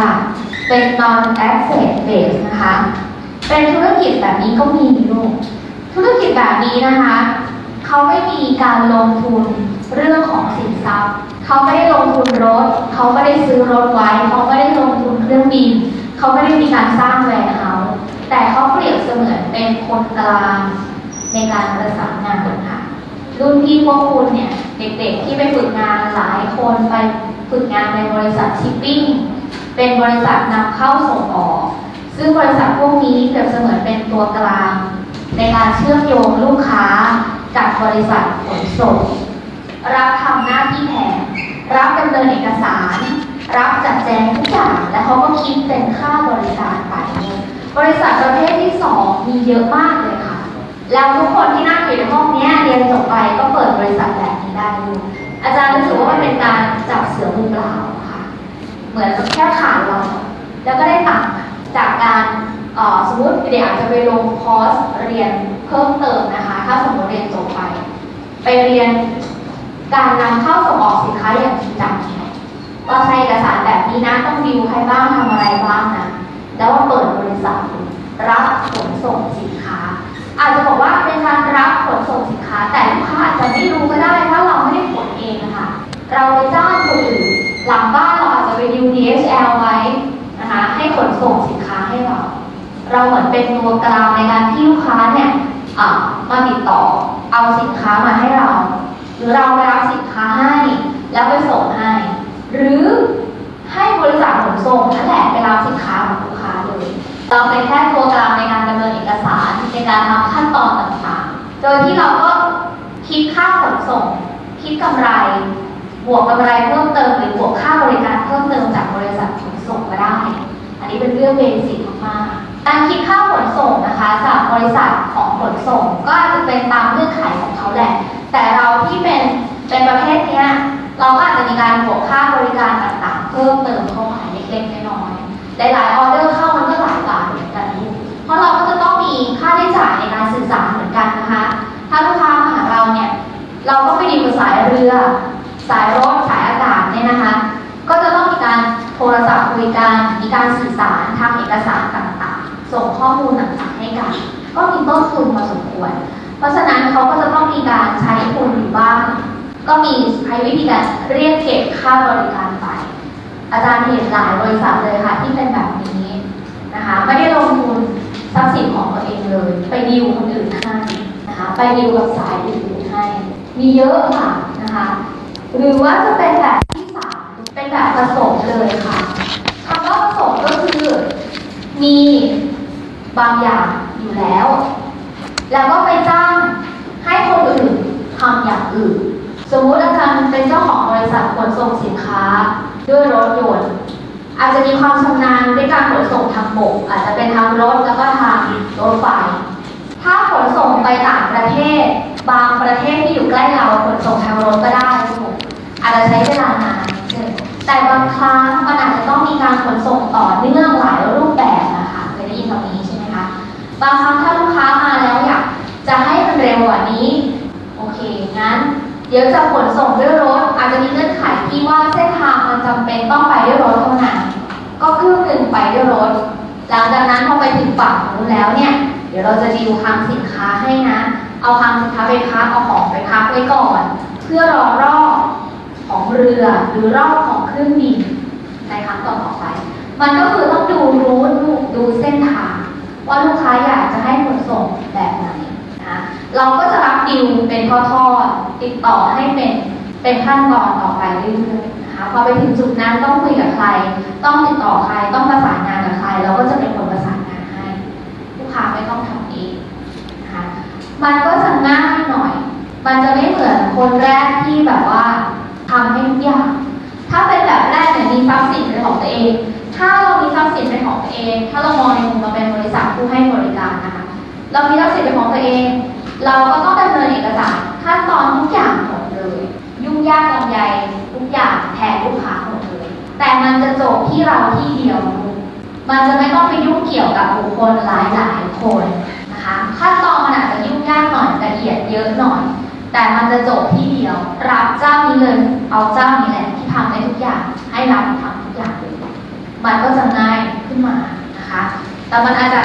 ค่ะ เป็น non asset base นะคะ เป็นธุรกิจแบบนี้ก็มีลูก ธุรกิจแบบนี้นะคะ เขาไม่มีการลงทุนเรื่องของสินทรัพย์ เขาไม่ได้ลงทุนรถ เขาไม่ได้ซื้อรถไว้ เขาไม่ได้ลงทุนเครื่องบิน เขาไม่ได้มีการสร้างแวร์เฮาส์แต่เขาเปรียบเสมือนเป็นคนกลางในการประสานงานค่ะ รุ่นพี่พวกคุณเนี่ย เด็กๆที่ไปฝึกงานหลายคนไปฝึกงานในบริษัทชิปปิ้ง เป็นบริษัทนำเข้าส่งออก ซึ่งบริษัทพวกนี้เปรียบเสมือนเป็นตัวกลาง ในการเชื่อมโยงลูกค้ากับบริษัทขนส่ง รับทำหน้าที่แทนรับดำเนินเอกสาร รับจัดแจงทุกอย่าง และเขาก็คิดเป็นค่าบริการไป บริษัทประเภทที่สองมีเยอะมากเลยค่ะ แล้วทุกคนที่นั่งอยู่ในห้องนี้เรียนจบไปก็เปิดบริษัทแบบนี้ได้ดูอาจารย์รู้สึกว่ามันเป็นการจับเสือมือเปล่า เหมือนแค่ขาดเรา แล้วก็ได้ตังจากการสมมติเด็กอาจจะไปลงคอร์สเรียนเพิ่มเติมนะคะ ถ้าสมมติเรียนจบไป ไปเรียนการนำเข้าส่งออกสินค้าอย่างจริงจังว่าใช้เอกสารแบบนี้นะต้องดิวใครบ้างทำอะไรบ้างนะแล้วว่าเปิดบริษัทรับขนส่งสินค้า อาจจะบอกว่าเป็นการรับขนส่งสินค้า แต่ลูกค้าอาจจะไม่รู้ก็ได้ว่าเราไม่ได้ขนเองนะคะเราไปจ้างคนอื่น หลังบ้านเราอาจจะไปดิว DHL ไว้นะคะให้ขนส่งสินค้าให้เรา เราเหมือนเป็นตัวกลางในการที่ลูกค้าเนี่ยมาติดต่อเอาสินค้ามาให้เรา หรือเราไปรับสินค้าให้ แล้วไปส่งให้ หรือให้บริษัทขนส่งนั่นแหละไปรับสินค้าของลูกค้าเลยเราเป็นแค่ตัวกลางในการดำเนินเอกสารในการทำขั้นตอนต่างๆ โดยที่เราก็คิดค่าขนส่ง คิดกำไร บวกกำไรเพิ่มเติมหรือบวกค่าบริการเพิ่มเติมจากบริษัทขนส่งก็ได้ อันนี้เป็นเรื่องเบสิกมากๆการคิดค่าขนส่งนะคะจากบริษัทของขนส่งก็อาจจะเป็นตามเงื่อนไขของเขาแหละ แต่เราที่เป็นเป็นประเภทเนี้ยเราก็อาจจะมีการบวกค่าบริการต่างๆ เพิ่มเติมเข้ามาเล็กๆน้อยๆหลายๆออเดอร์เข้ามันก็หลายบาทเหมือนกันเพราะเราก็จะต้องมีค่าใช้จ่ายในการสื่อสารเหมือนกันนะคะ ถ้าลูกค้ามาหาเราเนี่ยเราก็ไปดีลกับสายเรือ สายรถสายอากาศเนี่ยนะคะ ก็จะต้องมีการโทรศัพท์คุยกันมีการสื่อสารทำเอกสารต่างๆ ส่งข้อมูลต่างๆให้กัน ก็มีต้นทุนพอสมควร เพราะฉะนั้นเขาก็จะต้องมีการใช้ทุนอยู่บ้าง ก็มีใช้วิธีการเรียกเก็บค่าบริการไป อาจารย์เห็นหลายบริษัทเลยค่ะที่เป็นแบบนี้นะคะไม่ได้ลงทุนทรัพย์สินของตัวเองเลย ไปดีลคนอื่นให้นะคะ ไปดีลกับสายอื่นให้ มีเยอะค่ะนะคะ หรือว่าจะเป็นแบบที่สามเป็นแบบผสมเลยค่ะคำว่าผสมก็คือ มีบางอย่างอยู่แล้ว แล้วก็ไปจ้างให้คนอื่นทำอย่างอื่น สมมุติอาจารย์เป็นเจ้าของบริษัทขนส่งสินค้าด้วยรถยนต์อาจจะมีความชำนาญในการขนส่งทางบก อาจจะเป็นทางรถแล้วก็ทางรถไฟ ถ้าขนส่งไปต่างประเทศ บางประเทศที่อยู่ใกล้เราขนส่งทางรถก็ได้ถูก จจะใช้เวลานานนิดนึงแต่บางครั้งมันอาจจะต้องมีการขนส่งต่อเนื่องหลายรูปแบบนะคะเคยได้ยินคำนี้ใช่ไหมคะบางครั้งถ้าลูกค้ามาแล้วอยากจะให้มันเร็วกว่านี้โอเคงั้น เดี๋ยวจะขนส่งด้วยรถอาจจะมีเงื่อนไขที่ว่าเส้นทางมันจำเป็นต้องไปด้วยรถเท่านั้นก็ครึ่งหนึ่งไปด้วยรถหลังจากนั้นพอไปถึงฝั่งนู้นแล้วเนี่ยเดี๋ยวเราจะดีลคลังสินค้าให้นะ เอาคลังสินค้าไปพักเอาของไปพักไว้ก่อน เพื่อรอรอบ ของเรือหรือรอบของเครื่องบินในครั้งต่อไป มันก็คือต้องดูรูทดูเส้นทาง ว่าลูกค้าอยากจะให้ขนส่งแบบไหนนะเราก็จะรับดิวเป็นทอดๆติดต่อให้เป็นเป็นขั้นตอนต่อไปเรื่อยๆนะคะพอไปถึงจุดนั้นต้องคุยกับใคร ต้องติดต่อใครต้องประสานงานกับใครเราก็จะเป็นคนประสานงานให้ลูกค้าไม่ต้องทำเองนะคะมันก็จะง่ายหน่อย มันจะไม่เหมือนคนแรกที่แบบว่า ทำให้ทุกอย่าง ถ้าเป็นแบบแรกเนี่ยมีทรัพย์สินเป็นของตัวเอง ถ้าเรามีทรัพย์สินเป็นของตัวเอง ถ้าเรามองในมุมเราเป็นบริษัทผู้ให้บริการนะคะ เรามีทรัพย์สินเป็นของตัวเอง เราก็ต้องดำเนินเอกสารขั้นตอนทุกอย่างหมดเลย ยุ่งยากลำใหญ่ทุกอย่างแทนลูกค้าหมดเลย แต่มันจะจบที่เราที่เดียว มันจะไม่ต้องไปยุ่งเกี่ยวกับบุคคลหลายหลายคนนะคะ ขั้นตอนมันอาจจะยุ่งยากหน่อยละเอียดเยอะหน่อย แต่มันจะจบที่เดียว รับเจ้านี้เลยเอาเจ้านี้แหละที่ทำได้ทุกอย่าง ให้รับทำทุกอย่างมันก็จะง่ายขึ้นมานะคะ แต่มันอาจจะ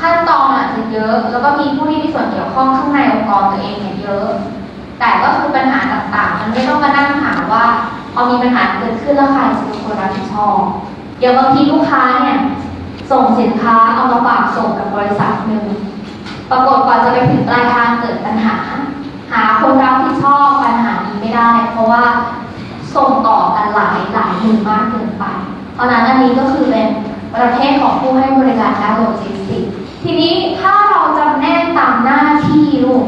ขั้นตอนอาจจะเยอะ แล้วก็มีผู้ที่มีส่วนเกี่ยวข้องข้างในองค์กรตัวเองเนี่ยเยอะ แต่ก็คือปัญหาต่างๆ มันไม่ต้องมานั่งหาว่าพอมีปัญหาเกิดขึ้นแล้วใครจะเป็นคนรับผิดชอบเดี๋ยวบางทีลูกค้าเนี่ยส่งสินค้าเอามาฝากส่งกับบริษัทหนึ่งปรากฏกว่าจะไปถึงปลายทางเกิดปัญหาาคนรับผิดชอบปัญหานี้ไม่ได้ เพราะว่าส่งต่อกันหลายหลายมือมากเกินไป เพราะนั้นอันนี้ก็คือเป็นประเภทของผู้ให้บริการด้านโลจิสติกส์ทีนี้ถ้าเราจำแนกตามหน้าที่ลูก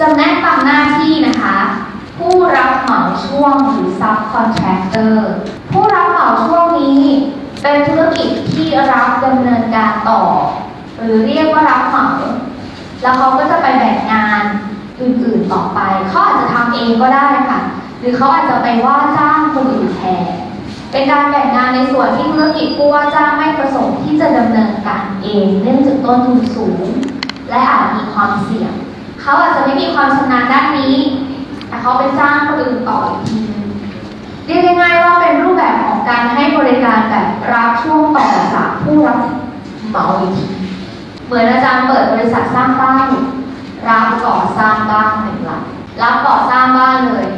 จำแนกตามหน้าที่นะคะ ผู้รับเหมาช่วงหรือ subcontractor ผู้รับเหมาช่วงนี้ เป็นธุรกิจที่รับดำเนินการต่อ หรือเรียกว่ารับเหมา แล้วเขาก็จะไปแบ่งงาน อื่นๆต่อไป เขาอาจจะทำเองก็ได้ค่ะ หรือเขาอาจจะไปว่าจ้างคนอื่นแทน เป็นการแบ่งงานในส่วนที่ธุรกิจผู้ว่าจ้างไม่ประสงค์ที่จะดำเนินการเอง เนื่องจากต้นทุนสูง และอาจมีความเสี่ยง เขาอาจจะไม่มีความชำนาญด้านนี้ แต่เขาไปจ้างคนอื่นต่ออีกทีเรียกง่ายๆว่าเป็นรูปแบบของการให้บริการแบบรับช่วงต่อจากผู้รับเหมาอีกทีเหมือนอาจารย์เปิดบริษัทสร้างบ้านอยู่ รับก่อสร้างบ้านหนึ่งหลังรับก่อสร้างบ้านเลย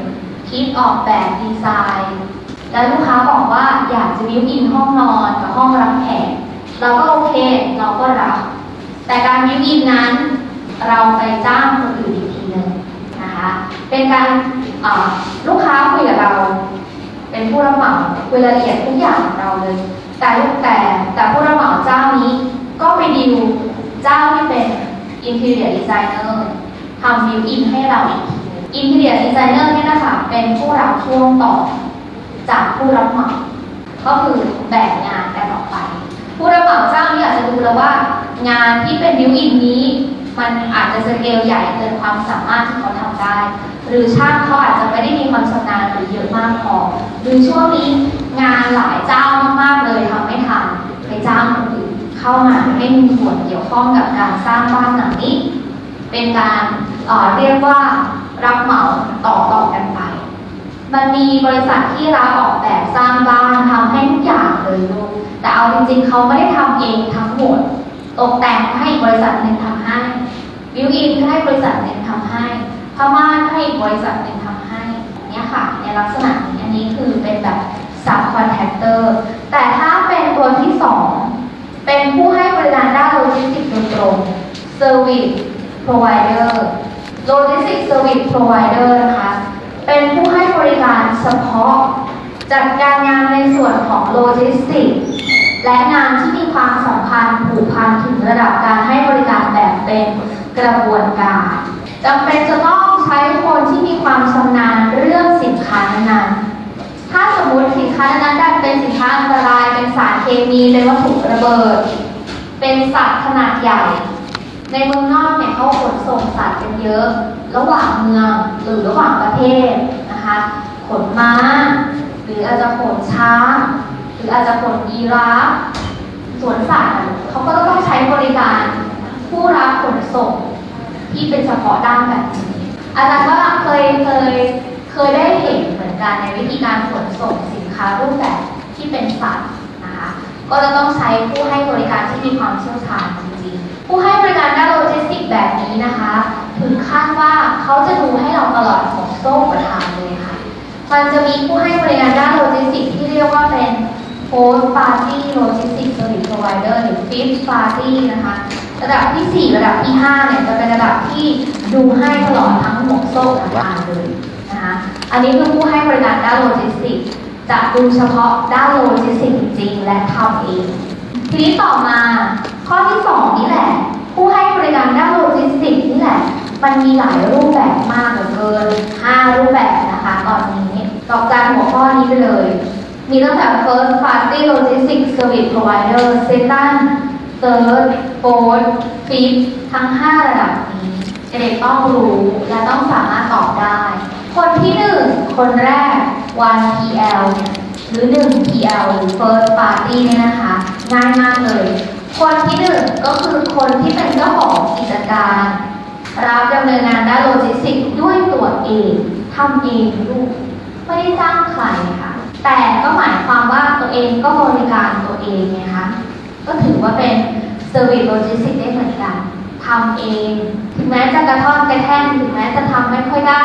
คิดออกแบบดีไซน์ แล้วลูกค้าบอกว่าอยากจะวิวอินห้องนอนกับห้องรับแขกเราก็โอเคเราก็รับ แต่การวิวอินนั้น เราไปจ้างคนอื่นอีกทีหนึ่งนะคะเป็นการลูกค้าคุยกับเรา เป็นผู้รับเหมาคุยรายละเอียดทุกอย่างกับเราเลย แต่แต่แต่ผู้รับเหมาเจ้านี้ก็ไปดิวเจ้าที่เป็น interior designer ทำวิวอินให้เราอีกทีหนึ่ง interior designer เนี่ยนะคะเป็นผู้รับช่วงต่อจากผู้รับเหมาก็คือแบ่งงานกันออกไป ผู้รับเหมาเจ้านี้อาจจะดูแล้วว่า งานที่เป็นบิวอินนี้ มันอาจจะสเกลใหญ่เกินความสามารถที่เขาทำได้ หรือช่างเขาอาจจะไม่ได้มีความชำนาญหรือเยอะมากพอหรือช่วงนี้งานหลายเจ้ามากๆเลยทำไม่ทันไปจ้างคน เข้ามาให้มีส่วนเกี่ยวข้องกับการสร้างบ้านหลังนี้ เป็นการเเรียกว่ารับเหมาต่อต่อกันไป มันมีบริษัทที่รับออกแบบสร้างบ้านทำให้ทุกอย่างเลยลูกแต่เอาจริงๆเขาไม่ได้ทำเองทั้งหมด ตกแต่งให้บริษัทหนึ่งทำให้วิวอินให้บริษัทหนึ่งทำให้พม่าให้บริษัทหนึ่งทำให้เนี่ยค่ะในลักษณะนี้อันนี้คือเป็นแบบ subcontractor แต่ถ้าเป็นตัวที่สอง เป็นผู้ให้บริการด้านโลจิสติกส์โดยตรง service provider logistics service provider นะคะ เป็นผู้ให้บริการเฉพาะ จัดการงานในส่วนของโลจิสติกส์และงานที่มีความสัมพันธ์ผูกพันถึงระดับการให้บริการแบบเป็นกระบวนการจำเป็นจะต้องใช้คนที่มีความชำนาญเรื่องสินค้านั้นๆ มมติสินค้านั้นๆเป็นสินค้าอันตราย เป็นสารเคมีเป็นวัตถุระเบิด เป็นสัตว์ขนาดใหญ่ ในเมืองนอกเนี่ยเขาขนส่งสัตว์กันเยอะ ระหว่างเมืองหรือระหว่างประเทศนะคะขนม้า หรืออาจจะขนช้างหรืออาจจะขนยีราฟสวนสัตว์อะเขาก็ต้องใช้บริการผู้รับขนส่งที่เป็นเฉพาะด้านแบบนี้อาจารย์ก็เคยเคย เคยได้เห็นเหมือนกันในวิธีการขนส่งสินค้ารูปแบบที่เป็นสัตว์นะคะ ก็จะต้องใช้ผู้ให้บริการที่มีความเชี่ยวชาญจริงๆ ผู้ให้บริการด้านโลจิสติกส์แบบนี้นะคะ ถึงขั้นว่าเขาจะดูให้เราตลอดของโซ่ประทานเลยค่ะ มันจะมีผู้ให้บริการด้านโลจิสติกส์ที่เรียกว่าเป็น Post Party Logistics Service Provider หรือ Fifth Party นะคะ ระดับที่ 4 ระดับที่ 5 เนี่ย จะเป็นระดับที่ดูให้ตลอดทั้งห่วงโซ่ประทานเลย อันนี้คือผู้ให้บริการด้านโลจิสติกส์จะดูเฉพาะด้านโลจิสติกส์จริงและทำเอง ทีนี้ต่อมาข้อที่ 2 นี่แหละ ผู้ให้บริการด้านโลจิสติกส์นี่แหละ มันมีหลายรูปแบบมากเหลือเกิน 5 รูปแบบนะคะตอนนี้ตอบการหัวข้อนี้ไปเลย มีตั้งแต่ first party logistics service provider second third fourth fifth ทั้ง 5 ระดับนี้เด็กต้องรู้และต้องสามารถตอบได้ คนที่1คนแรก 1 PL เนี่ยหรือ 1 PL first party เนี่ยนะคะง่ายมากเลย คนที่หนึ่งก็คือคนที่เป็นเจ้าของกิจการ รับดำเนินงานด้านโลจิสติกส์ด้วยตัวเองทำเองลูกไม่ได้จ้างใครค่ะ แต่ก็หมายความว่าตัวเองก็บริการตัวเองไงคะก็ถือว่าเป็น Service Logistics ได้เหมือนกันทำเอง ถึงแม้จะกระท่อนกระแท่นถึงแม้จะทำไม่ค่อยได้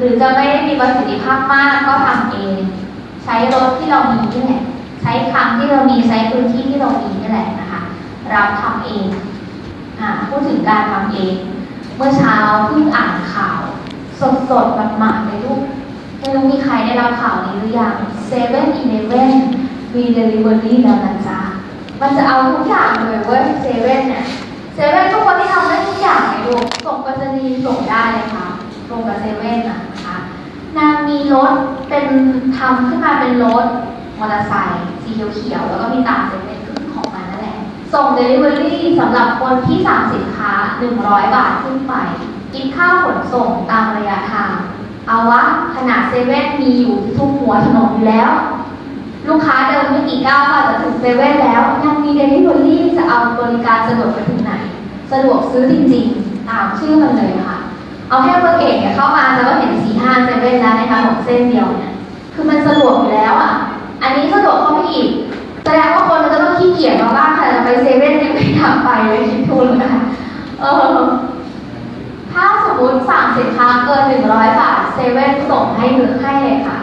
หรือจะไม่ได้มีประสิทธิภาพมากก็ทำเอง ใช้รถที่เรามีนี่แหละใช้คำที่เรามีใช้พื้นที่ที่เรามีนี่แหละนะคะเรับทำเองอ่าพูดถึงการทำเอง เมื่อเช้าเพิ่งอ่านข่าว สดสดหมาดๆเลยลูกไม่รู้มีใครได้รับข่าวนี้หรือยังเซเว่นอีเลเว่นมีเดลิเวอรี่แล้วนะจ๊ะมันจะเอาทุกอย่างเลยเว้ยเซเว่นเนี่ยเซเว่นทุกคนที่ทำได้ทุกอย่างเลยลูกส่งไปรษณีย์ส่งได้เลยค่ะส่งกับเซเว่นอะ นางมีรถเป็นทำขึ้นมาเป็นรถมอเตอร์ไซค์สีเขียวๆแล้วก็มีตาเซเว่นขึ้นของมันนั่นแหละ ส่งเดลิเวอรี่สำหรับคนที่สั่งสินค้า 100 บาทขึ้นไปคิดค่าขนส่งตามระยะทาง เอาวะขนาดเซเว่นมีอยู่ทุกหัวถนนอยู่แล้ว ลูกค้าเดินไม่กี่ก้าวก็อาจจะถึงเซเว่นแล้ว ยังมีเดลิเวอรี่จะเอาบริการสะดวกไปถึงไหน สะดวกซื้อจริงๆ ตามชื่อมันเลยค่ะ เอาแค่เบอร์เอกเนี่ยเข้ามาแล้วก็เห็นสี่ห้าเซเว่นแล้วนะคะของเส้นเดียวเนี่ยคือมันสะดวกอยู่แล้วอะ อันนี้สะดวกเข้าไปอีก แสดงว่าคนมันจะต้องขี้เกียจมาบ้างค่ะจะไปเซเว่นยังไม่ทำไปเลยคิดดูเลยค่ะเออถ้าสมมติสั่งสินค้าเกิน100บาทเซเว่นส่งให้หรือให้เลยค่ะ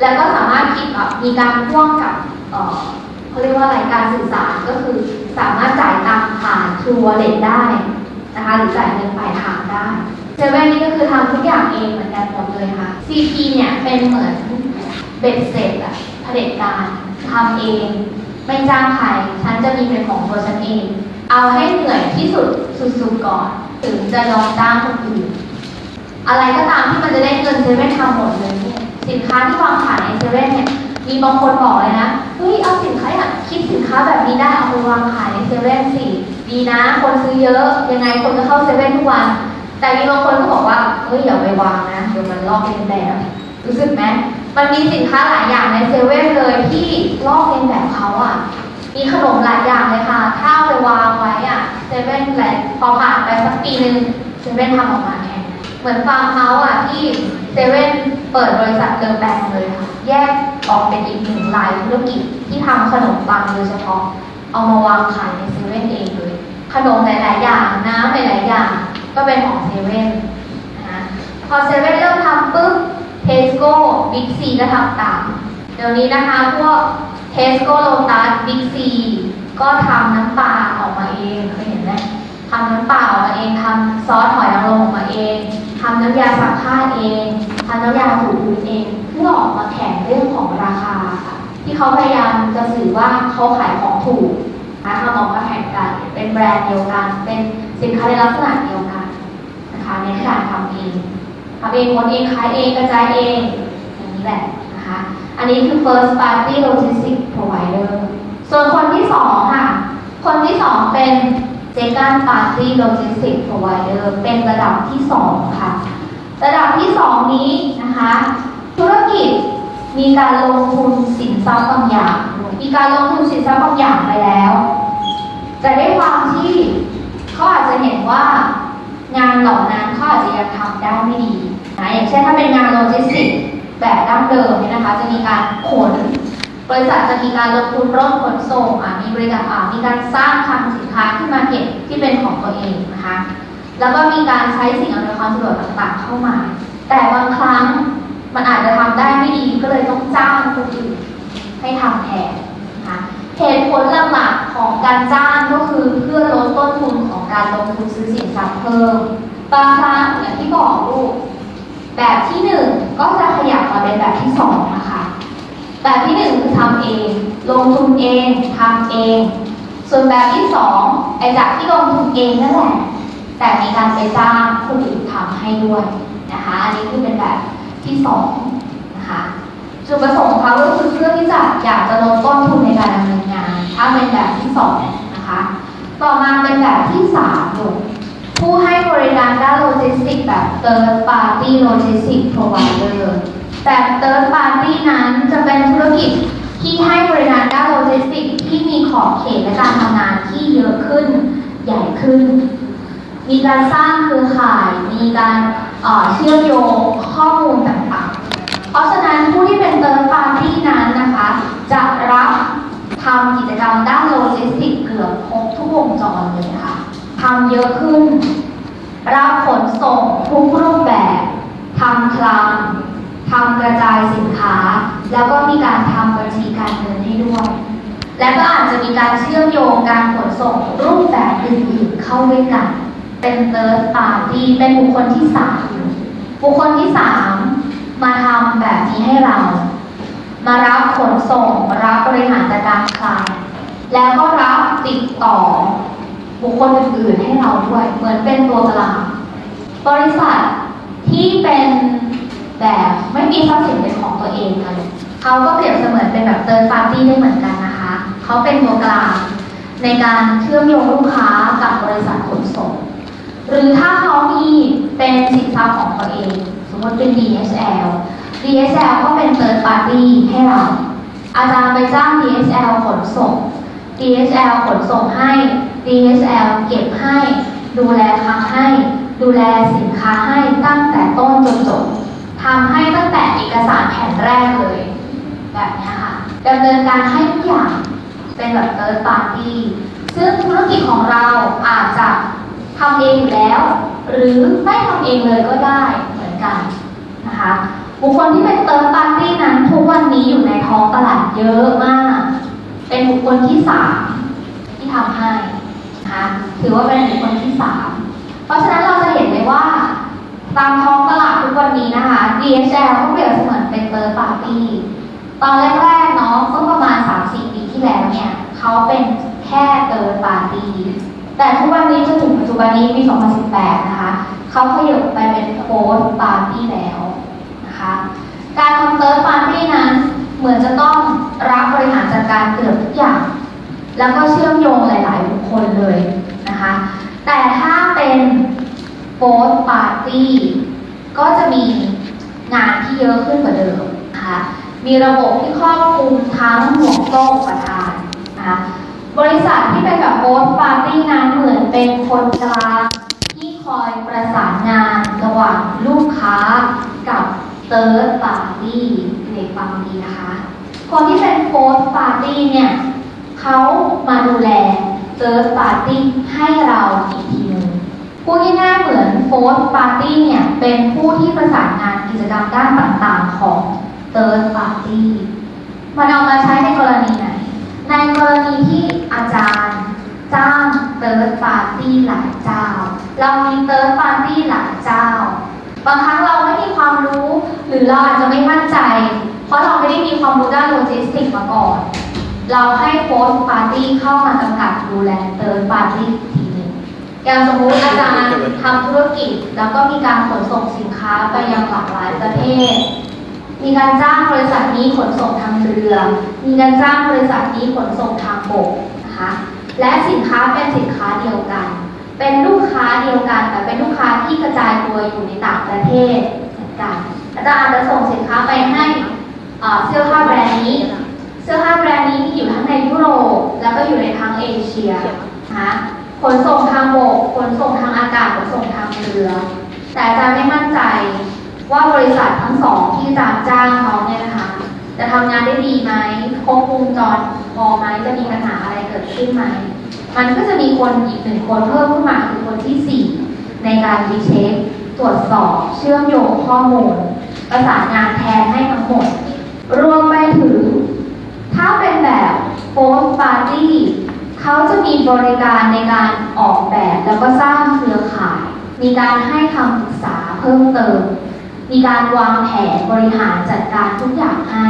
แล้วก็สามารถคิดแบบมีการพ่วงกับเออเขาเรียกว่าอะไรการสื่อสารก็คือสามารถจ่ายตังผ่าน True Wallet ได้นะคะหรือจ่ายเงินปลายทางได้ ซเว่นนี่ก็คือทำทุกอย่างเองเหมือนกันหมดเลยค่ะ CP เนี่ยเป็นเหมือนเบ็ดเสร็จอะเผด็จการทำเอง ไม่จ้างใครฉันจะมีเป็นของตัวฉันเอง เอาให้เหนื่อยที่สุดสุดๆก่อน ถึงจะลองจ้างคนอื่น อะไรก็ตามที่มันจะได้เงินเซเว่นทำหมดเลยเนี่ยสินค้าที่วางขายในเซเว่นเนี่ยมีบางคนบอกเลยนะ เฮ้ย เอาสินค้าอยากคิดสินค้าแบบนี้ได้เอาไปวางขายในเซเว่นสิ ดีนะ คนซื้อเยอะ ยังไงคนจะเข้าเซเว่นทุกวัน แต่มีบางคนก็บอกว่าเฮ้ยอย่าไปวางนะเดี๋ยวมันลอกเลียนแบบรู้สึกไหมมันมีสินค้าหลายอย่างในเซเว่นเลยที่ลอกเลียนแบบเขาอะ มีขนมหลายอย่างเลยค่ะ ถ้าไปวางไว้อะเซเว่นแหละพอผ่านไปสักปีหนึ่งเซเว่นทำออกมาแข่งเหมือนฟาร์มเฮาส์อะที่เซเว่นเปิดบริษัทเลอแบงเลยค่ะ แยกออกเป็นอีกหนึ่งรายธุรกิจที่ทำขนมปังโดยเฉพาะ เอามาวางขายในเซเว่นเองเลย ขนมหลาย ๆ อย่าง น้ำหลาย ๆ อย่าง ก็เป็นของเซเว่นนะคะพอเซเว่นเริ่มทำปุ๊บเทสโก้บิ๊กซีก็ทำตาม เดี๋ยวนี้นะคะพวกเทสโก้โลตัสบิ๊กซีก็ทำน้ำปลาออกมาเองเคยเห็นไหมทำน้ำเปล่าออกมาเองทำซอสหอยนางรมออกมาเองทำน้ำยาซักผ้าเองทำน้ำยาถูพื้นเองเพื่อออกมาแข่งเรื่องของราคาค่ะที่เขาพยายามจะสื่อว่าเขาขายของถูกนะทำออกมาแข่งกัน เป็นแบรนด์เดียวกัน เป็นสินค้าในลักษณะเดียวกัน นะคะในการทำเองทำเองคนเองขายเองกระจายเองอย่างนี้แหละนะคะอันนี้คือ first party logistics provider ส่วนคนที่สองค่ะ คนที่สองเป็น second party logistics provider เป็นระดับที่สองค่ะ ระดับที่สองนี้นะคะ ธุรกิจมีการลงทุนสินทรัพย์บางอย่าง มีการลงทุนสินทรัพย์บางอย่างไปแล้ว แต่ด้วยความที่เขาอาจจะเห็นว่า งานเหล่านั้นเขาอาจจะยังทำได้ไม่ดีนะอย่างเช่นถ้าเป็นงานโลจิสติกแบบดั้งเดิมเนี่ยนะคะ จะมีการขน บริษัทจะมีการลงทุนรถขนส่งมีบริการอะมีการสร้างคลังสินค้าขึ้นมาเก็บที่เป็นของตัวเองนะคะ แล้วก็มีการใช้สิ่งอำนวยความสะดวกต่างๆเข้ามา แต่บางครั้งมันอาจจะทำได้ไม่ดีก็เลยต้องจ้างคนอื่นให้ทำแทน เหตุผลหลักๆของการจ้างก็คือเพื่อลดต้นทุนของการลงทุนซื้อสินทรัพย์เพิ่มบางครั้งอย่างที่บอกลูกแบบที่หนึ่งก็จะขยับมาเป็นแบบที่สองนะคะแบบที่หนึ่งคือทำเอง ลงทุนเองทำเอง ส่วนแบบที่สองไอ้จากที่ลงทุนเองนั่นแหละ แต่มีการไปจ้างคนอื่นทำให้ด้วยนะคะ อันนี้คือเป็นแบบที่สองนะคะ จุดประสงค์ของเขาก็คือเพื่อที่จะอยากจะลดต้นทุนในการดำเนินงาน ถ้าเป็นแบบที่สองนะคะ ต่อมาเป็นแบบที่สามลูกผู้ให้บริการด้านโลจิสติกส์แบบ third party logistics provider แบบ third party นั้นจะเป็นธุรกิจที่ให้บริการด้านโลจิสติกส์ที่มีขอบเขตและการทำงานที่เยอะขึ้นใหญ่ขึ้น มีการสร้างเครือข่าย มีการเอ่อเชื่อมโยงข้อมูลต่างๆ เพราะฉะนั้นผู้ที่เป็น third party นั้นนะคะ จะรับทำกิจกรรมด้านโลจิสติกเกือบครบทุกวงจรเลยค่ะทำเยอะขึ้น รับขนส่งทุกรูปแบบทำคลังทำกระจายสินค้า แล้วก็มีการทำบัญชีการเงินให้ด้วย และก็อาจจะมีการเชื่อมโยงการขนส่งรูปแบบอื่นๆเข้าด้วยกัน เป็น third party เป็นบุคคลที่สามบุคคลที่สาม มาทำแบบนี้ให้เรา มารับขนส่ง รับบริหารจัดการคลังแล้วก็รับติดต่อบุคคลอื่นๆให้เราด้วย เหมือนเป็นตัวกลางบริษัทที่เป็นแบบไม่มีทรัพย์สินเป็นของตัวเองเลยเขาก็เปรียบเสมือนเป็นแบบเติร์ p ปาร์ตี้ได้เหมือนกันนะคะเขาเป็นตัวกลางในการเชื่อมโยงลูกค้ากับบริษัทขนส่ง หรือถ้าเขามีเป็นสินทรัพย์ของตัวเอง มมติเป็น DHL DHL ก็เป็น third party ให้เรา อาจารย์ไปจ้าง DHL ขนส่ง DHL ขนส่งให้ DHL เก็บให้ ดูแลคลังให้ ดูแลสินค้าให้ตั้งแต่ต้นจนจบทำให้ตั้งแต่เอกสารแผ่นแรกเลย แบบนี้ค่ะดำเนินการให้ทุกอย่างเป็นแบบ third party ซึ่งธุรกิจของเราอาจจะทำเองอยู่แล้ว หรือไม่ทำเองเลยก็ได้ กันนะคะบุคคลที่เป็น third party นั้นทุกวันนี้อยู่ในท้องตลาดเยอะมาก เป็นบุคคลที่สามที่ทำให้นะคะถือว่าเป็นบุคคลที่สามเพราะฉะนั้นเราจะเห็นเลยว่า ตามท้องตลาดทุกวันนี้นะคะ DHL ก็เปรียบเสมือนเป็น third party ตอนแรกๆเนาะก็ประมาณ 3-4 ปีที่แล้วเนี่ยเขาเป็นแค่ third party แต่ทุกวันนี้จนถึงปัจจุบันนี้ปี 2018 นะคะเขาขยับไปเป็น fourth party แล้วนะคะการทำ third party นั้นเหมือนจะต้องรับบริหารจัดการเกือบทุกอย่าง แล้วก็เชื่อมโยงหลาย ๆ บุคคลเลยนะคะแต่ถ้าเป็น fourth party ก็จะมีงานที่เยอะขึ้นกว่าเดิมนะคะมีระบบที่ครอบคลุมทั้งห่วโซ่อุประทานนะคะ บริษัทที่เป็นแบบ fourth party นั้นเหมือนเป็นคนกลางที่คอยประสานงานระหว่างลูกค้ากับ third party เด็กฟังดีนะคะ คนที่เป็น fourth party เนี่ยเขามาดูแล third party ให้เราอีกทีหนึงพูดง่ายๆเหมือน fourth party เนี่ยเป็นผู้ที่ประสานงานกิจกรรมด้านต่างๆของ third party มันเอามาใช้ในกรณีไหนในกรณีที่ อาจารย์ จ้าง third party หลายเจ้า เรามี third party หลายเจ้า บางครั้งเราไม่มีความรู้ หรือเราอาจจะไม่มั่นใจ เพราะเราไม่ได้มีความรู้ด้านโลจิสติกมาก่อน เราให้โค้ชปาร์ตี้เข้ามากำกับดูแลเติร์ดปาร์ตี้ทีหนึ่งอย่างสมมุติอาจารย์ทำธุรกิจ แล้วก็มีการขนส่งสินค้าไปยังหลากหลายประเทศมีการจ้างบริษัทนี้ขนส่งทางเรือ มีการจ้างบริษัทนี้ขนส่งทางบก และสินค้าเป็นสินค้าเดียวกัน เป็นลูกค้าเดียวกัน แต่เป็นลูกค้าที่กระจายตัวอยู่ในต่างประเทศเหมือนกันอาจารย์อาจจะส่งสินค้าไปให้เสื้อผ้าแบรนด์นี้ เสื้อผ้าแบรนด์นี้มีอยู่ทั้งในยุโรปแล้วก็อยู่ในทั้งเอเชียนะคะขนส่งทางบกขนส่งทางอากาศขนส่งทางเรือ แต่อาจารย์ไม่มั่นใจว่าบริษัททั้งสองที่อาจารย์จ้างเขาเนี่ยนะคะจะทำงานได้ดีไหม ครบวงจรพอไหมจะมีปัญหาอะไรเกิดขึ้นไหม มันก็จะมีคนอีกหนึ่งคนเพิ่มขึ้นมาคือคนที่สี่ในการรีเช็คตรวจสอบเชื่อมโยงข้อมูล ประสานงานแทนให้ทั้งหมด รวมไปถึง ถ้าเป็นแบบโ o สปาร์ตี้เขาจะมีบริการในการออกแบบแล้วก็สร้างเครือข่าย มีการให้คำปรึกษาเพิ่มเติม มีการวางแผนบริหารจัดการทุกอย่างให้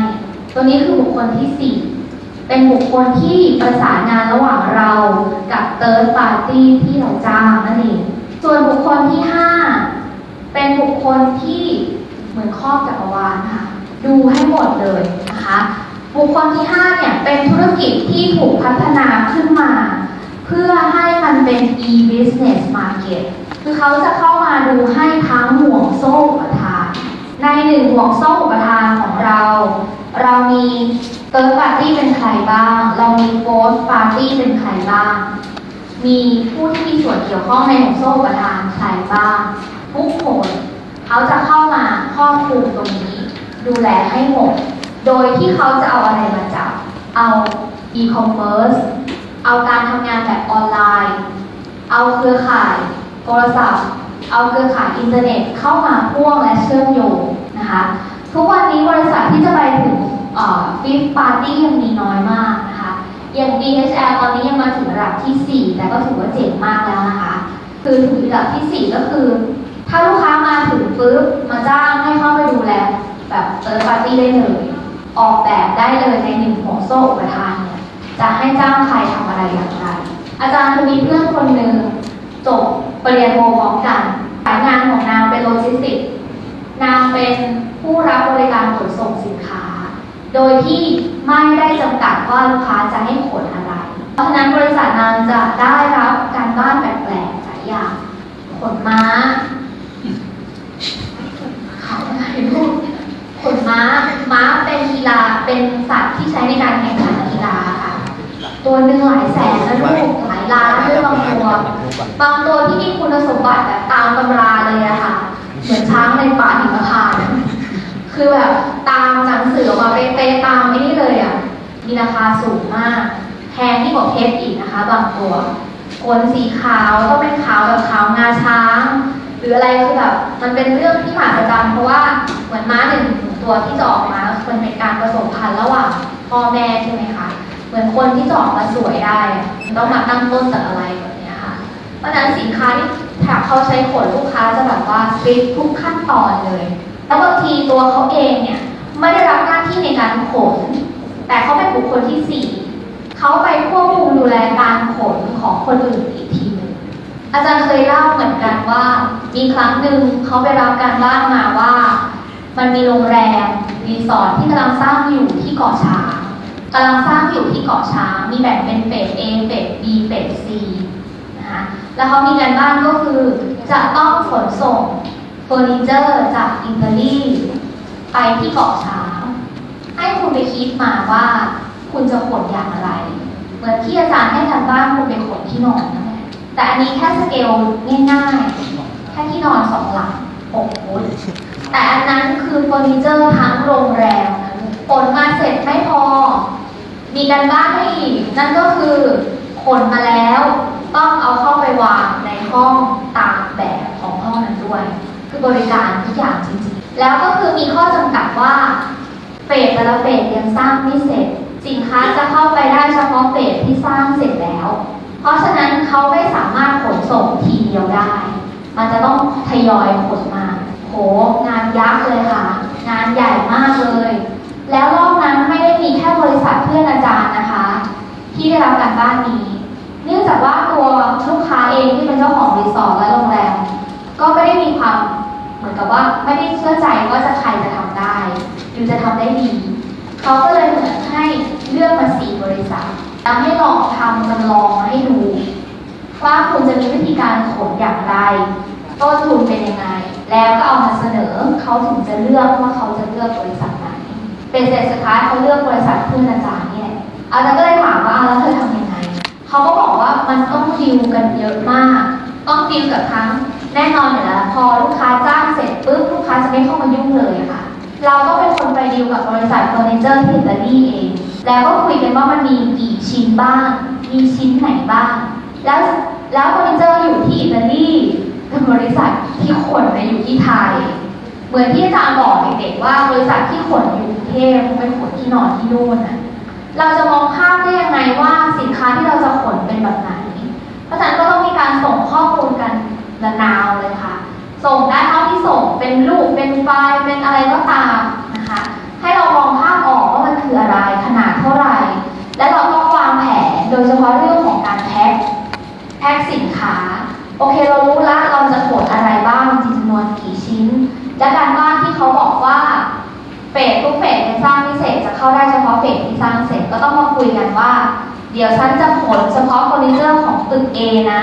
ตัวนี้คือบุคคลที่ 4 เป็นบุคคลที่ประสานงานระหว่างเรากับเติร์ดปาร์ตี้ที่เราจ้างนั่นเอง ส่วนบุคคลที่ 5 เป็นบุคคลที่เหมือนครอบจักรวาลค่ะ ดูให้หมดเลยนะคะ บุคคลที่ 5 เนี่ย เป็นธุรกิจที่ถูกพัฒนาขึ้นมา เพื่อให้มันเป็น e-business market คือเขาจะเข้ามาดูให้ทั้งห่วงโซ่อุปทาน ในหนึ่งห่วงโซ่อุปทานของเรา เรามีเติร์ดปาร์ตี้เป็นใครบ้าง เรามีโฟร์ปาร์ตี้เป็นใครบ้าง มีผู้ที่มีส่วนเกี่ยวข้องในห่วงโซ่อุปทานใครบ้างทุกคนเขาจะเข้ามาครอบคลุมตรงนี้ ดูแลให้หมด โดยที่เขาจะเอาอะไรมาจับ เอา e-commerce เอาการทำงานแบบออนไลน์ เอาเครือข่ายโทรศัพท์ เอาเครือข่ายอินเทอร์เน็ตเข้ามาพ่วงและเชื่อมโยงนะคะ ทุกวันนี้บริษัทที่จะไปถึงฟิฟปาร์ตี้ยังมีน้อยมากนะคะ อย่าง DHL ตอนนี้ยังมาถึงระดับที่ 4 แต่ก็ถือว่าเจ๋งมากแล้วนะคะ คือถึงระดับที่ 4 ก็คือ ถ้าลูกค้ามาถึงปุ๊บมาจ้างให้เข้าไปดูแลแบบเออปาร์ตี้ได้เลย ออกแบบได้เลยในหนึ่งหัวโซ่อุปทานเนี่ยจะให้จ้างใครทำอะไรอย่างไร อาจารย์มีเพื่อนคนหนึ่งจบปริญญาโทพร้อมกันสายงานของนางเป็นโลจิสติกส์นางเป็น ผู้รับบริการขนส่งสินค้า โดยที่ไม่ได้จำกัดว่าลูกค้าจะให้ขนอะไร เพราะฉะนั้นบริษัทนางจะได้รับการบ้านแปลกๆหลายอย่างขนม้าเขาอะไรลูกขนม้า ม้าเป็นกีฬาเป็นสัตว์ที่ใช้ในการแข่งขันกีฬาค่ะ ตัวหนึ่งหลายแสนนะลูกหลายล้านด้วยบางตัวบางตัวที่มีคุณสมบัติแบบตามตำราเลยอะค่ะ เหมือนช้างในป่าหิมพานต์คือแบบตาม หนังสือออกมาเป๊ะๆตามไม่นี่เลยอะมีราคาสูงมาก แพงที่กว่าเพชรอีกนะคะ บางตัวขนสีขาวก็เป็นขาวแบบขาวงาช้าง หรืออะไรคือแบบมันเป็นเรื่องที่มหัศจรรย์เพราะว่าเหมือนม้าหนึ่งตัวที่จะออกมามันเป็นการผสมพันธุ์ระหว่างพ่อแม่ใช่ไหมคะเหมือนคนที่จะออกมาสวยได้ต้องมาตั้งต้นจากอะไรแบบนี้ค่ะเพราะฉะนั้นสินค้าที่แถบเขาใช้ขนลูกค้าจะแบบว่าสตริกทุกขั้นตอนเลย แล้วบางทีตัวเขาเองเนี่ย ไม่ได้รับหน้าที่ในการขน แต่เขาเป็นบุคคลที่สี่เขาไปควบคุมดูแลการขนของคนอื่นอีกทีหนึ่งอาจารย์เคยเล่าเหมือนกันว่า มีครั้งหนึ่งเขาไปรับการบ้านมาว่า มันมีโรงแรมรีสอร์ทที่กำลังสร้างอยู่ที่เกาะช้างกำลังสร้างอยู่ที่เกาะช้าง มีแบ่งเป็นเฟส A เฟส B เฟส C นะคะแล้วเขามีการบ้านก็คือจะต้องขนส่งเฟอร์นิเจอร์จากอิตาลี ไปที่เกาะช้าง ให้คุณไปคิดมาว่าคุณจะขนอย่างไร เหมือนที่อาจารย์ให้การบ้านคุณไปขนที่นอนนั่นแหละแต่อันนี้แค่สเกลง่ายๆแค่ที่นอนสองหลังหกฟุตแต่อันนั้นคือเฟอร์นิเจอร์ทั้งโรงแรมนะขนมาเสร็จไม่พอ มีการบ้านให้อีกนั่นก็คือขนมาแล้ว ต้องเอาเข้าไปวางในห้องตามแบบของห้องนั้นด้วย คือบริการทุกอย่างจริงๆ แล้วก็คือมีข้อจำกัดว่าเฟสแต่ละเฟสยังสร้างไม่เสร็จ สินค้าจะเข้าไปได้เฉพาะเฟสที่สร้างเสร็จแล้ว เพราะฉะนั้นเขาไม่สามารถขนส่งทีเดียวได้ มันจะต้องทยอยขนมาโหงานยักษ์เลยค่ะ งานใหญ่มากเลย แล้วรอบนั้นไม่ได้มีแค่บริษัทเพื่อนอาจารย์นะคะ ที่ได้รับการบ้านนี้ เนื่องจากว่าตัวลูกค้าเองที่เป็นเจ้าของรีสอร์ทและโรงแรมก็ไม่ได้มีความ กับว่าไม่ได้เชื่อใจว่าจะใครจะทำได้หรือจะทำได้ดีเขาก็เลยเหมือนให้เลือกมาสี่บริษัทแล้วให้ลองทำจำลองให้ดู ว่าคุณจะมีวิธีการขนอย่างไรต้นทุนเป็นยังไง แล้วก็เอามาเสนอเขาถึงจะเลือกว่าเขาจะเลือกบริษัทไหน เป็นเสร็จสุดท้ายเขาเลือกบริษัทเพื่อนอาจารย์เนี่ยอาจารย์ก็เลยถามว่าแล้วเธอทำยังไง เขาก็บอกว่ามันต้องดิวกันเยอะมาก ต้องดิวกับทั้ง แน่นอนอยู่แล้วพอลูกค้าจ้างเสร็จปุ๊บลูกค้าจะไม่เข้ามายุ่งเลยอะค่ะ เราก็เป็นคนไปดิวกับบริษัทเฟอร์นิเจอร์ที่อิตาลีเอง แล้วก็คุยกันว่ามันมีกี่ชิ้นบ้าง มีชิ้นไหนบ้าง แล้วแล้วเฟอร์นิเจอร์อยู่ที่อิตาลีกับบริษัทที่ขนมาอยู่ที่ไทย เหมือนที่อาจารย์บอกเด็กๆว่าบริษัทที่ขนอยู่กรุงเทพเป็นขนที่นอนที่นู่นนะเราจะมองภาพได้ยังไงว่าสินค้าที่เราจะขนเป็นแบบไหน เพราะฉะนั้นก็ต้องมีการส่งข้อมูลกัน ระนาวเลยค่ะ ส่งได้เท่าที่ส่งเป็นรูปเป็นไฟล์เป็นอะไรก็ตามนะคะ ให้เรามองภาพออกว่ามันคืออะไรขนาดเท่าไหร่ และเราต้องวางแผนโดยเฉพาะเรื่องของการแพ็คแพ็คสินค้า โอเคเรารู้ละเราจะขนอะไรบ้างจำนวนกี่ชิ้น และการบ้านที่เขาบอกว่าเฟสทุกเฟสในสร้างพิเศษจะเข้าได้เฉพาะเฟสที่สร้างเสร็จก็ต้องมาคุยกันว่า เดี๋ยวฉันจะขนเฉพาะเฟอร์นิเจอร์ของตึก A นะ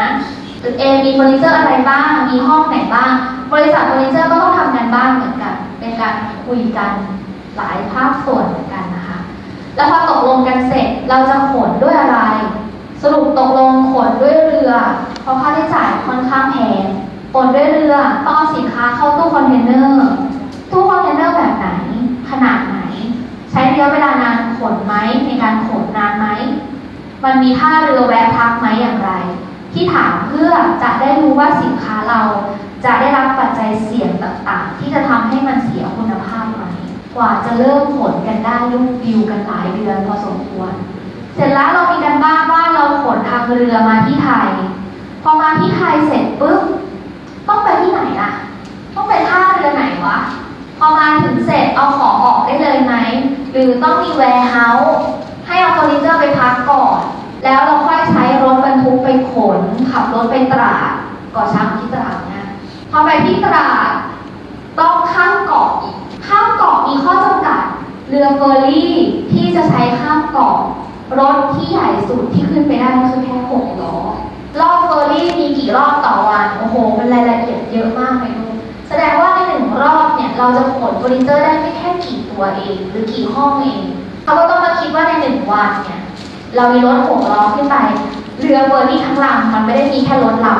ตึก A มีเฟอร์นิเจอร์อะไรบ้าง มีห้องไหนบ้าง บริษัทเฟอร์นิเจอร์ก็ต้องทำงานบ้านเหมือนกัน เป็นการคุยกันหลายภาคส่วนเหมือนกันนะคะ แล้วพอตกลงกันเสร็จเราจะขนด้วยอะไร สรุปตกลงขนด้วยเรือ เพราะค่าใช้จ่ายค่อนข้างแพงขนด้วยเรือต้องเอาสินค้าเข้าตู้คอนเทนเนอร์ ตู้คอนเทนเนอร์แบบไหน ขนาดไหน ใช้ระยะเวลานานขนไหมในการขนนานไหม มันมีท่าเรือแวะพักไหมอย่างไร ที่ถามเพื่อจะได้รู้ว่าสินค้าเราจะได้รับปัจจัยเสี่ยงต่างๆ ที่จะทำให้มันเสียคุณภาพไหมกว่าจะเริ่มขนกันได้ลูกดิวกันหลายเดือนพอสมควร เสร็จแล้วเรามีกันบ้านว่าเราขนทางเรือมาที่ไทย พอมาที่ไทยเสร็จปุ๊บต้องไปที่ไหนล่ะ ต้องไปท่าเรือไหนวะ พอมาถึงเสร็จเอาของออกได้เลยไหม หรือต้องมีแวร์เฮาส์ให้เอาเฟอร์นิเจอร์ไปพักก่อน แล้วเราค่อยใช้รถบรรทุกไปขน ขับรถไปตราดก่อช้างที่ตราดเนี่ยพอไปที่ตราดต้องข้ามเกาะอีก ข้ามเกาะมีข้อจำกัด เรือเฟอร์รี่ที่จะใช้ข้ามเกาะรถที่ใหญ่สุดที่ขึ้นไปได้ก็คือแค่หกล้อรอบเฟอร์รี่มีกี่รอบต่อวันโอ้โหเป็นรายละเอียดเยอะมากเลยลูกแสดงว่าในหนึ่งรอบเนี่ยเราจะขนเฟอร์นิเจอร์ได้ไม่แค่กี่ตัวเอง หรือกี่ห้องเองเขาก็ต้องมาคิดว่าในหนึ่งวันเนี่ย เรามีรถหกล้อขึ้นไป เรือเฟอร์รี่ทั้งลำมันไม่ได้มีแค่รถเรา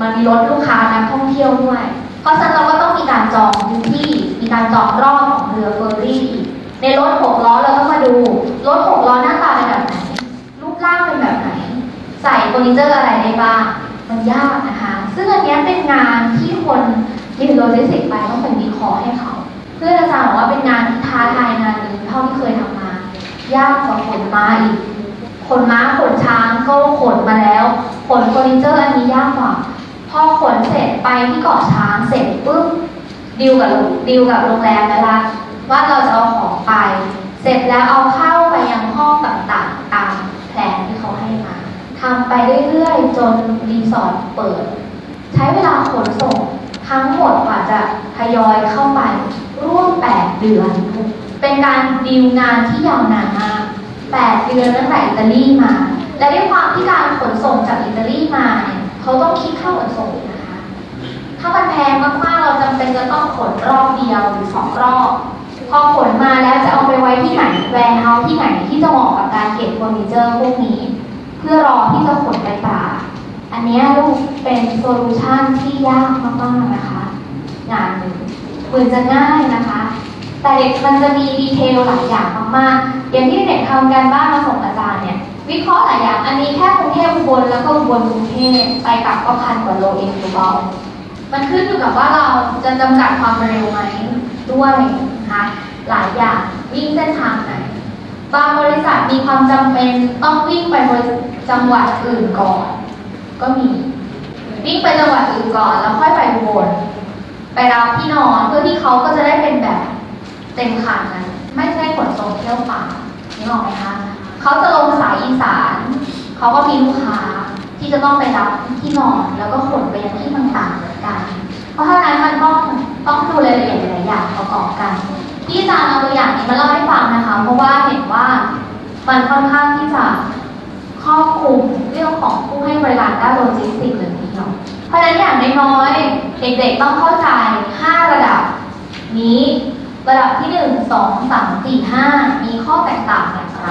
มันมีรถลูกค้านักท่องเที่ยวด้วย เพราะฉะนั้นเราก็ต้องมีการจองพื้นที่ มีการจองรอบของเรือเฟอร์รี่ ในรถหกล้อเราต้องมาดู รถหกล้อหน้าตาเป็นแบบไหน รูปร่างเป็นแบบไหน ใส่เฟอร์นิเจอร์อะไรได้บ้าง มันยากนะคะ ซึ่งอันนี้เป็นงานที่คนเรียนโลจิสติกส์ไปต้องเป็นวิเคราะห์ให้เขา เพื่อนอาจารย์บอกว่าเป็นงานที่ท้าทายงานนึงเท่าที่เคยทำมา ยากกว่าขนม้าอีก ขนม้าขนช้างก็ขนมาแล้ว ขนเฟอร์นิเจอร์อันนี้ยากกว่า พอขนเสร็จไปที่เกาะช้างเสร็จปุ๊บดิวกับดิวกับโรงแรมแล้วละว่าเราจะเอาของไป เสร็จแล้วเอาเข้าไปยังห้องต่างๆ ตามแผนที่เขาให้มาทำไปเรื่อยๆ จนรีสอร์ทเปิด ใช้เวลาขนส่งทั้งหมดกว่าจะทยอยเข้าไปร่วม 8 เดือน เป็นการดีลงานที่ยาวนานมาก 8 เดือนตั้งแต่อิตาลีมา และด้วยความที่การขนส่งจากอิตาลีมาเนี่ยเขาต้องคิดค่าขนส่งนะคะ ถ้ามันแพงมากๆเราจำเป็นจะต้องขนรอบเดียวหรือสองรอบ พอขนมาแล้วจะเอาไปไว้ที่ไหนแวร์เฮาส์ที่ไหนที่จะเหมาะกับการเก็บเฟอร์นิเจอร์พวกนี้ เพื่อรอที่จะขนไปตาอันนี้ลูกเป็นโซลูชันที่ยากมากๆนะคะ งานหนึ่งเหมือนจะง่ายนะคะ แต่เด็กมันจะมีดีเทลหลายอย่างมากๆ อย่างที่เด็กทำการบ้านมาส่งอาจารย์เนี่ย วิเคราะห์หลายอย่าง อันนี้แค่กรุงเทพอุบลแล้วก็อุบลกรุงเทพไปกลับก็พันกว่าโลเองดูเบามันขึ้นอยู่กับว่าเราจะจำกัดความเร็วไหมด้วยนะคะหลายอย่างวิ่งเส้นทางไหนบางบริษัทมีความจำเป็นต้องวิ่งไปบริจังหวัดอื่นก่อน ก็มี วิ่งไปจังหวัดอื่นก่อน แล้วค่อยไปอุบลไปรับที่นอนเพื่อที่เขาก็จะได้เป็นแบบ เต็มคันนะไม่ใช่ขนส่งเที่ยวป่านี่ออกไหมคะเขาจะลงสายอีสานเขาก็มีลูกค้าที่จะต้องไปรับที่นอนแล้วก็ขนไปยังที่ต่างๆเหมือนกัน เพราะฉะนั้นมันต้องต้องดูรายละเอียดหลายอย่างประกอบกันที่อาจารย์เอาตัวอย่างนี้มาเล่าให้ฟังนะคะ เพราะว่าเห็นว่ามันค่อนข้างที่จะครอบคลุมเรื่องของผู้ให้บริการด้านโลจิสติกส์เลยทีเดียวเพราะฉะนั้นอย่างน้อยๆเด็กๆต้องเข้าใจ 5 ระดับนี้ ระดับที่ 1 2 3 4 5 มีข้อแตกต่างอย่างไร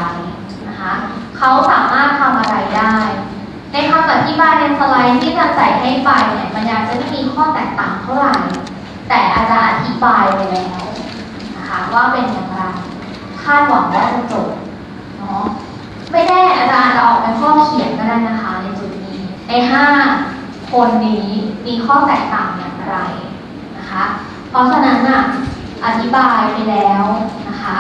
นะคะเขาสามารถทำอะไรได้ ในคำอธิบายในสไลด์ที่อาจารย์ใส่ให้ไปเนี่ยมันยังจะไม่มีข้อแตกต่างเท่าไหร่ แต่อาจารย์อธิบายไปแล้วนะคะว่าเป็นอย่างไรคาดหวังว่าจะจบเนาะไม่แน่อาจารย์จะออกเป็นข้อเขียนก็ได้นะคะในจุดนี้ในห้าคนนี้มีข้อแตกต่างอย่างไรนะคะเพราะฉะนั้นอะ อธิบายไปแล้วนะคะ